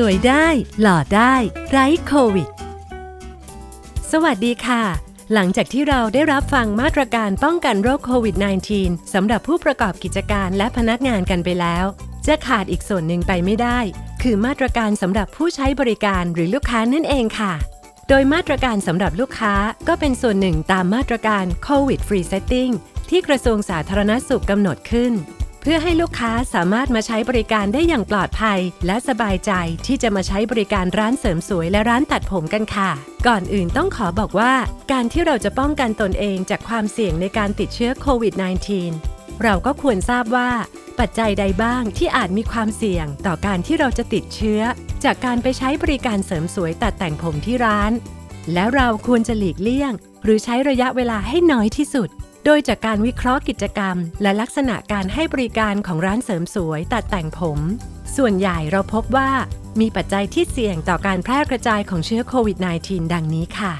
สวยได้ หล่อได้ ไร้โควิด สวัสดีค่ะ หลังจากที่เราได้รับฟังมาตรการป้องกันโรคโควิด -19 สำหรับผู้ประกอบกิจการและพนักงานกันไปแล้ว จะขาดอีกส่วนหนึ่งไปไม่ได้ คือมาตรการสำหรับผู้ใช้บริการหรือลูกค้านั่นเองค่ะ โดยมาตรการสำหรับลูกค้าก็เป็นส่วนหนึ่งตามมาตรการ COVID Free Setting ที่กระทรวงสาธารณสุขกำหนดขึ้น เพื่อให้ลูกค้าสามารถมาใช้บริการได้อย่างปลอดภัย และสบายใจที่จะมาใช้บริการร้านเสริมสวยและร้านตัดผมกันค่ะ ก่อนอื่นต้องขอบอกว่า การที่เราจะป้องกันตนเองจากความเสี่ยงในการติดเชื้อโควิด -19 เราก็ควรทราบว่า ปัจจัยใดบ้างที่อาจมีความเสี่ยงต่อการที่เราจะติดเชื้อ จากการไปใช้บริการเสริมสวยตัดแต่งผมที่ร้าน และเราควรจะหลีกเลี่ยง หรือใช้ระยะเวลาให้น้อยที่สุด โดยจากการวิเคราะห์กิจกรรม และลักษณะการให้บริการของร้านเสริมสวยตัดแต่งผม ส่วนใหญ่เราพบว่ามีปัจจัยที่เสี่ยงต่อการแพร่กระจายของเชื้อโควิด -19 ดังนี้ค่ะ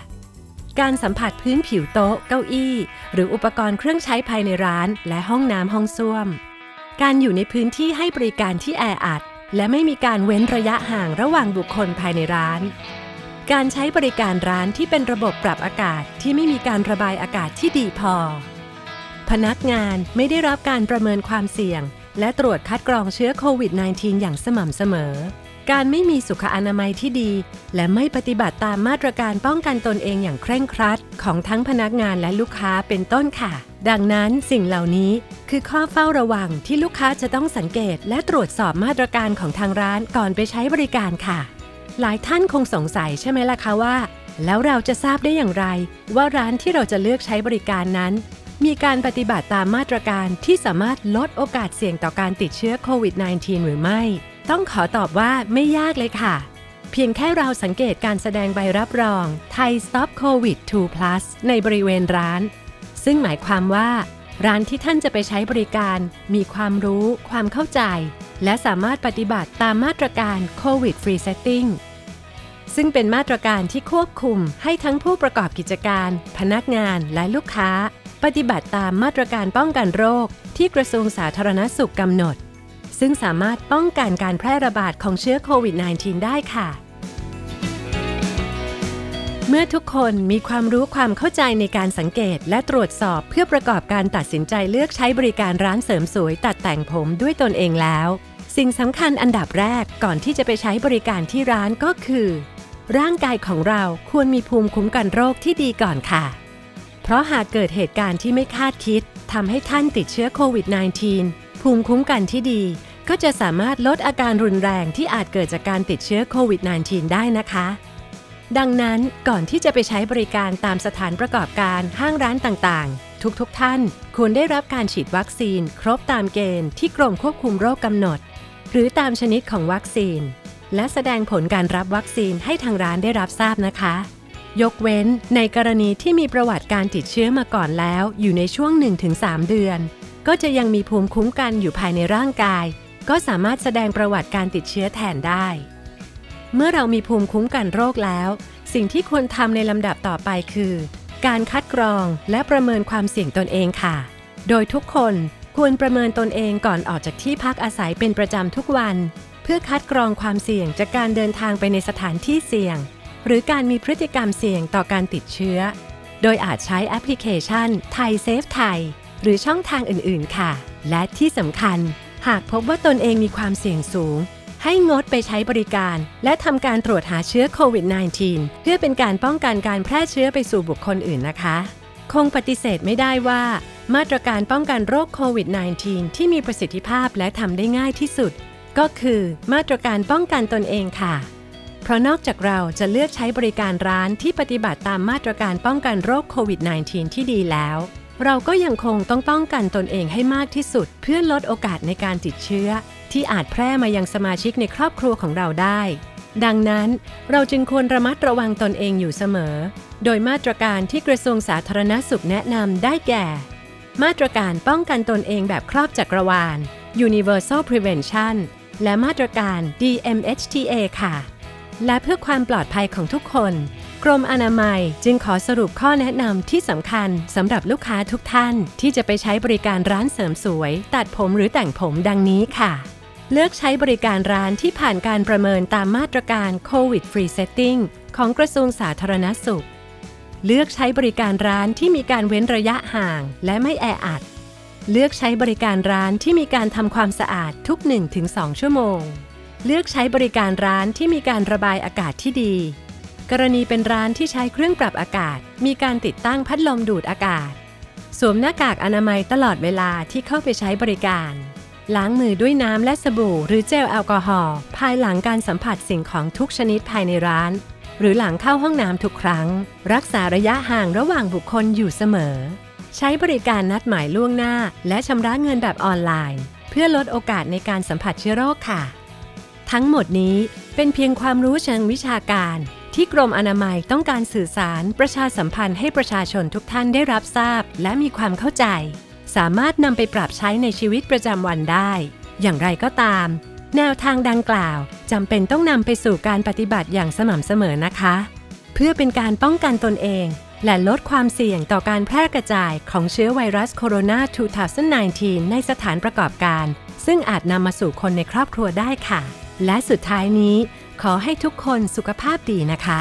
การสัมผัสพื้นผิวโต๊ะ เก้าอี้ หรืออุปกรณ์เครื่องใช้ภายในร้าน และห้องน้ำห้องส้วม การอยู่ในพื้นที่ให้บริการที่แออัด และไม่มีการเว้นระยะห่างระหว่างบุคคลภายในร้าน การใช้บริการร้านที่เป็นระบบปรับอากาศที่ไม่มีการระบายอากาศที่ดีพอ พนักงานไม่ได้รับการประเมินความเสี่ยง และตรวจคัดกรองเชื้อโควิด -19 อย่างสม่ำเสมอ การไม่มีสุขอนามัยที่ดี และไม่ปฏิบัติตามมาตรการป้องกันตนเองอย่างเคร่งครัด ของทั้งพนักงานและลูกค้าเป็นต้นค่ะ ดังนั้นสิ่งเหล่านี้คือข้อเฝ้าระวังที่ลูกค้าจะต้องสังเกต และตรวจสอบมาตรการของทางร้านก่อนไปใช้บริการค่ะ หลายท่านคงสงสัยใช่ไหมล่ะคะว่า แล้วเราจะทราบได้อย่างไร ว่าร้านที่เราจะเลือกใช้บริการนั้น มีการปฏิบัติตามมาตรการที่สามารถลดโอกาสเสี่ยงต่อการติดเชื้อโควิด -19 หรือไม่ ต้องขอตอบว่าไม่ยากเลยค่ะ เพียงแค่เราสังเกตการแสดงใบรับรองไทย Stop COVID 2 Plus ในบริเวณร้าน ซึ่งหมายความว่า ร้านที่ท่านจะไปใช้บริการ มีความรู้ ความเข้าใจ และสามารถปฏิบัติตามมาตรการ COVID Free Setting ซึ่งเป็นมาตรการที่ควบคุมให้ทั้งผู้ประกอบกิจการ พนักงานและลูกค้า ปฏิบัติตามมาตรการป้องกันโรคที่กระทรวงสาธารณสุขกำหนด ซึ่งสามารถป้องกันการแพร่ระบาดของเชื้อโควิด -19 ได้ค่ะ เมื่อทุกคนมีความรู้ความเข้าใจในการสังเกตและตรวจสอบเพื่อประกอบการตัดสินใจเลือกใช้บริการร้านเสริมสวยตัดแต่งผมด้วยตนเองแล้ว สิ่งสำคัญอันดับแรกก่อนที่จะไปใช้บริการที่ร้านก็คือ ร่างกายของเราควรมีภูมิคุ้มกันโรคที่ดีก่อนค่ะ เพราะหากเกิดเหตุการณ์ที่ไม่คาดคิดทำให้ท่านติดเชื้อโควิด -19 ภูมิคุ้มกันที่ดี ก็จะสามารถลดอาการรุนแรงที่อาจเกิดจากการติดเชื้อโควิด -19 ได้นะคะ ดังนั้นก่อนที่จะไปใช้บริการตามสถานประกอบการห้างร้านต่างๆ ทุกๆทท่านควรได้รับการฉีดวัคซีน ครบตามเกณฑ์ที่กรมควบคุมโรคกำหนด หรือตามชนิดของวัคซีน และแสดงผลการรับวัคซีนให้ทางร้านได้รับทราบนะคะ ยกเว้นในกรณีที่มีประวัติการติดเชื้อมาก่อนแล้ว อยู่ในช่วง 1-3 เดือน ก็จะยังมีภูมิคุ้มกันอยู่ภายในร่างกาย ก็สามารถแสดงประวัติการติดเชื้อแทนได้ เมื่อเรามีภูมิคุ้มกันโรคแล้ว สิ่งที่ควรทำในลำดับต่อไปคือ การคัดกรองและประเมินความเสี่ยงตนเองค่ะ โดยทุกคนควรประเมินตนเองก่อนออกจากที่พักอาศัยเป็นประจำทุกวัน เพื่อคัดกรองความเสี่ยงจากการเดินทางไปในสถานที่เสี่ยง หรือการมีพฤติกรรมเสี่ยงต่อการติดเชื้อ โดยอาจใช้แอปพลิเคชันไทยเซฟไทยหรือช่องทางอื่น ๆ ค่ะ และที่สำคัญ หากพบว่าตนเองมีความเสี่ยงสูง ให้งดไปใช้บริการ และทำการตรวจหาเชื้อโควิด -19 เพื่อเป็นการป้องกันการแพร่เชื้อไปสู่บุคคลอื่นนะคะ คงปฏิเสธไม่ได้ว่า มาตรการป้องกันโรคโควิด -19 ที่มีประสิทธิภาพและทำได้ง่ายที่สุด ก็คือมาตรการป้องกันตนเองค่ะ เพราะนอกจากเราจะเลือกใช้บริการร้านที่ปฏิบัติตามมาตรการป้องกันโรคโควิด -19 ที่ดีแล้ว เราก็ยังคงต้องป้องกันตนเองให้มากที่สุด เพื่อลดโอกาสในการติดเชื้อ ที่อาจแพร่มายังสมาชิกในครอบครัวของเราได้ ดังนั้นเราจึงควรระมัดระวังตนเองอยู่เสมอ โดยมาตรการที่กระทรวงสาธารณสุขแนะนำได้แก่ มาตรการป้องกันตนเองแบบครอบจักรวาล Universal Prevention และมาตรการ DMHTA ค่ะ และเพื่อความปลอดภัยของทุกคน กรมอนามัยจึงขอสรุปข้อแนะนำที่สำคัญสำหรับลูกค้าทุกท่านที่จะไปใช้บริการร้านเสริมสวย ตัดผมหรือแต่งผมดังนี้ค่ะ เลือกใช้บริการร้านที่ผ่านการประเมินตามมาตรการ COVID Free Setting ของกระทรวงสาธารณสุข เลือกใช้บริการร้านที่มีการเว้นระยะห่างและไม่แออัด เลือกใช้บริการร้านที่มีการทำความสะอาดทุก 1-2 ชั่วโมง เลือกใช้บริการร้านที่มีการระบายอากาศที่ดี กรณีเป็นร้านที่ใช้เครื่องปรับอากาศ มีการติดตั้งพัดลมดูดอากาศ สวมหน้ากากอนามัยตลอดเวลาที่เข้าไปใช้บริการ ล้างมือด้วยน้ำและสบู่ หรือเจลแอลกอฮอล์ภายหลังการสัมผัสสิ่งของทุกชนิดภายในร้าน หรือหลังเข้าห้องน้ำทุกครั้ง รักษาระยะห่างระหว่างบุคคลอยู่เสมอ ใช้บริการนัดหมายล่วงหน้า และชำระเงินแบบออนไลน์ เพื่อลดโอกาสในการสัมผัสเชื้อโรคค่ะ ทั้งหมดนี้เป็นเพียงความรู้เชิงวิชาการ ที่กรมอนามัยต้องการสื่อสารประชาสัมพันธ์ให้ประชาชนทุกท่านได้รับทราบ และมีความเข้าใจ สามารถนำไปปรับใช้ในชีวิตประจำวันได้ อย่างไรก็ตาม แนวทางดังกล่าวจำเป็นต้องนำไปสู่การปฏิบัติอย่างสม่ำเสมอนะคะ เพื่อเป็นการป้องกันตนเอง และลดความเสี่ยงต่อการแพร่กระจายของเชื้อไวรัสโคโรนา 2019 ในสถานประกอบการ ซึ่งอาจนำมาสู่คนในครอบครัวได้ค่ะ และสุดท้ายนี้ขอให้ทุกคนสุขภาพดีนะคะ